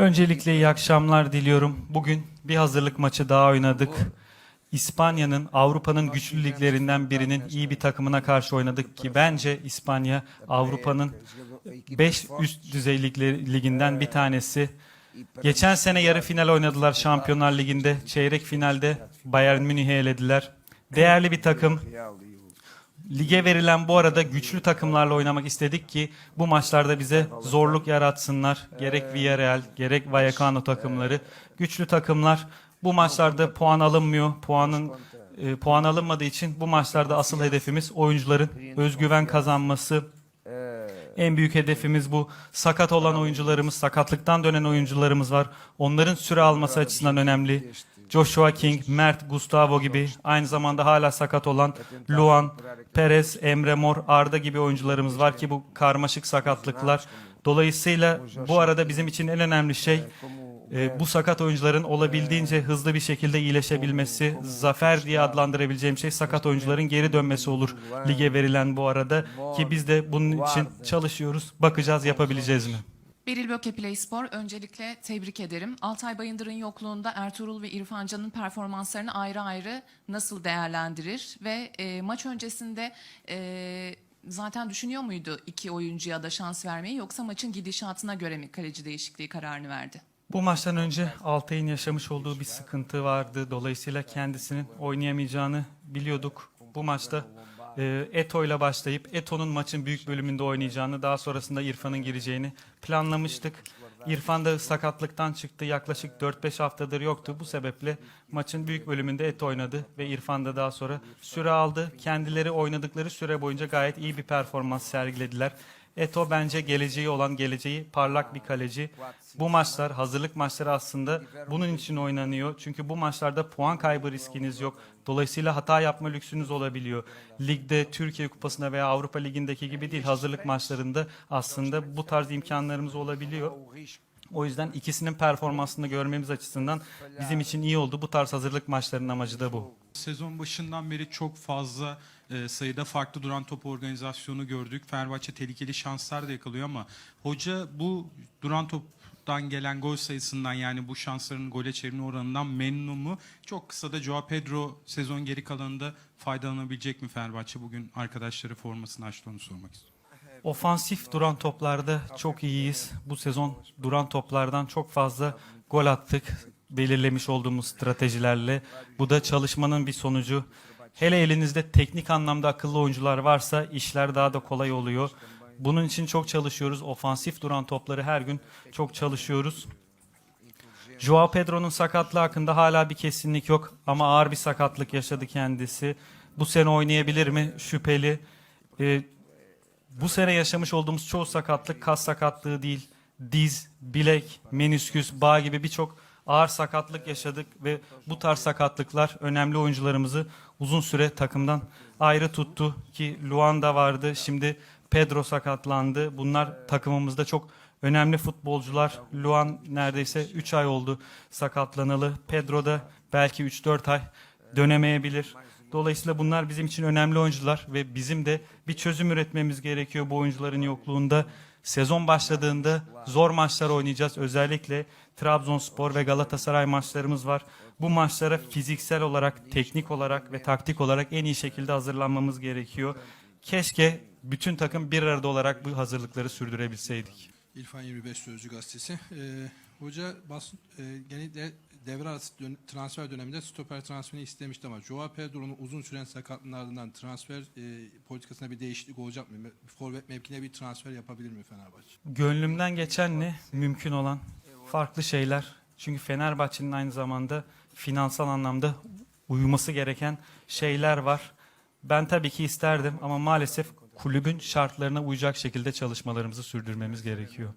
Öncelikle iyi akşamlar diliyorum. Bugün bir hazırlık maçı daha oynadık. İspanya'nın Avrupa'nın güçlü liglerinden birinin iyi bir takımına karşı oynadık ki bence İspanya Avrupa'nın 5 üst düzey liginden bir tanesi. Geçen sene yarı final oynadılar Şampiyonlar Ligi'nde. Çeyrek finalde Bayern Münih'i elediler. Değerli bir takım. Lige verilen bu arada güçlü takımlarla oynamak istedik ki bu maçlarda bize zorluk yaratsınlar. Gerek Villarreal, gerek Vallecano takımları. Güçlü takımlar. Bu maçlarda puan alınmıyor. Puanın e, puan alınmadığı için bu maçlarda asıl hedefimiz oyuncuların özgüven kazanması. En büyük hedefimiz bu. Sakat olan oyuncularımız, sakatlıktan dönen oyuncularımız var. Onların süre alması açısından önemli. Joshua King, Mert, Gustavo gibi aynı zamanda hala sakat olan Luan, Perez, Emre Mor, Arda gibi oyuncularımız var ki bu karmaşık sakatlıklar. Dolayısıyla bu arada bizim için en önemli şey e, bu sakat oyuncuların olabildiğince hızlı bir şekilde iyileşebilmesi, zafer diye adlandırabileceğim şey sakat oyuncuların geri dönmesi olur lige verilen bu arada ki biz de bunun için çalışıyoruz. Bakacağız yapabileceğiz mi? Beril Böke Playspor öncelikle tebrik ederim. Altay Bayındır'ın yokluğunda Ertuğrul ve İrfan Can'ın performanslarını ayrı ayrı nasıl değerlendirir? Ve e, maç öncesinde e, zaten düşünüyor muydu iki oyuncuya da şans vermeyi yoksa maçın gidişatına göre mi kaleci değişikliği kararını verdi? Bu maçtan önce Altay'ın yaşamış olduğu bir sıkıntı vardı. Dolayısıyla kendisinin oynayamayacağını biliyorduk. Bu maçta e, Eto ile başlayıp Eto'nun maçın büyük bölümünde oynayacağını, daha sonrasında İrfan'ın gireceğini planlamıştık. İrfan da sakatlıktan çıktı. Yaklaşık 4-5 haftadır yoktu. Bu sebeple maçın büyük bölümünde Eto oynadı ve İrfan da daha sonra süre aldı. Kendileri oynadıkları süre boyunca gayet iyi bir performans sergilediler. Eto bence geleceği olan geleceği parlak bir kaleci. Bu maçlar, hazırlık maçları aslında bunun için oynanıyor. Çünkü bu maçlarda puan kaybı riskiniz yok. Dolayısıyla hata yapma lüksünüz olabiliyor. Ligde, Türkiye Kupası'nda veya Avrupa Ligi'ndeki gibi değil, hazırlık maçlarında aslında bu tarz imkanlarımız olabiliyor. O yüzden ikisinin performansını görmemiz açısından bizim için iyi oldu. Bu tarz hazırlık maçlarının amacı da bu. Sezon başından beri çok fazla e, sayıda farklı duran top organizasyonu gördük. Fenerbahçe tehlikeli şanslar da yakalıyor ama hoca bu duran toptan gelen gol sayısından yani bu şansların gole çevirme oranından memnun mu? Çok kısa da Joao Pedro sezon geri kalanında faydalanabilecek mi Fenerbahçe? Bugün arkadaşları formasını açtı onu sormak istiyorum. Ofansif duran toplarda çok iyiyiz. Bu sezon duran toplardan çok fazla gol attık. Belirlemiş olduğumuz stratejilerle. Bu da çalışmanın bir sonucu. Hele elinizde teknik anlamda akıllı oyuncular varsa işler daha da kolay oluyor. Bunun için çok çalışıyoruz. Ofansif duran topları her gün çok çalışıyoruz. Joao Pedro'nun sakatlığı hakkında hala bir kesinlik yok ama ağır bir sakatlık yaşadı kendisi. Bu sene oynayabilir mi? Şüpheli. Ee, bu sene yaşamış olduğumuz çoğu sakatlık kas sakatlığı değil. Diz, bilek, menisküs, bağ gibi birçok ağır sakatlık yaşadık ve bu tarz sakatlıklar önemli oyuncularımızı uzun süre takımdan ayrı tuttu ki Luanda vardı. Şimdi Pedro sakatlandı. Bunlar takımımızda çok önemli futbolcular. Luan neredeyse 3 ay oldu sakatlanalı. Pedro da belki 3-4 ay dönemeyebilir. Dolayısıyla bunlar bizim için önemli oyuncular ve bizim de bir çözüm üretmemiz gerekiyor bu oyuncuların yokluğunda. Sezon başladığında zor maçlar oynayacağız. Özellikle Trabzonspor ve Galatasaray maçlarımız var. Bu maçlara fiziksel olarak, teknik olarak ve taktik olarak en iyi şekilde hazırlanmamız gerekiyor. Keşke bütün takım bir arada olarak bu hazırlıkları sürdürebilseydik. İrfan 25 Sözcü Gazetesi. Ee, hoca bas, e, genellikle devre arası dön- transfer döneminde stoper transferini istemişti ama Joao Pedro'nun uzun süren sakatlığının transfer e, politikasında bir değişiklik olacak mı? Forvet mevkine bir transfer yapabilir mi Fenerbahçe? Gönlümden geçen ne? Mümkün olan farklı şeyler. Çünkü Fenerbahçe'nin aynı zamanda finansal anlamda uyuması gereken şeyler var. Ben tabii ki isterdim ama maalesef kulübün şartlarına uyacak şekilde çalışmalarımızı sürdürmemiz gerekiyor.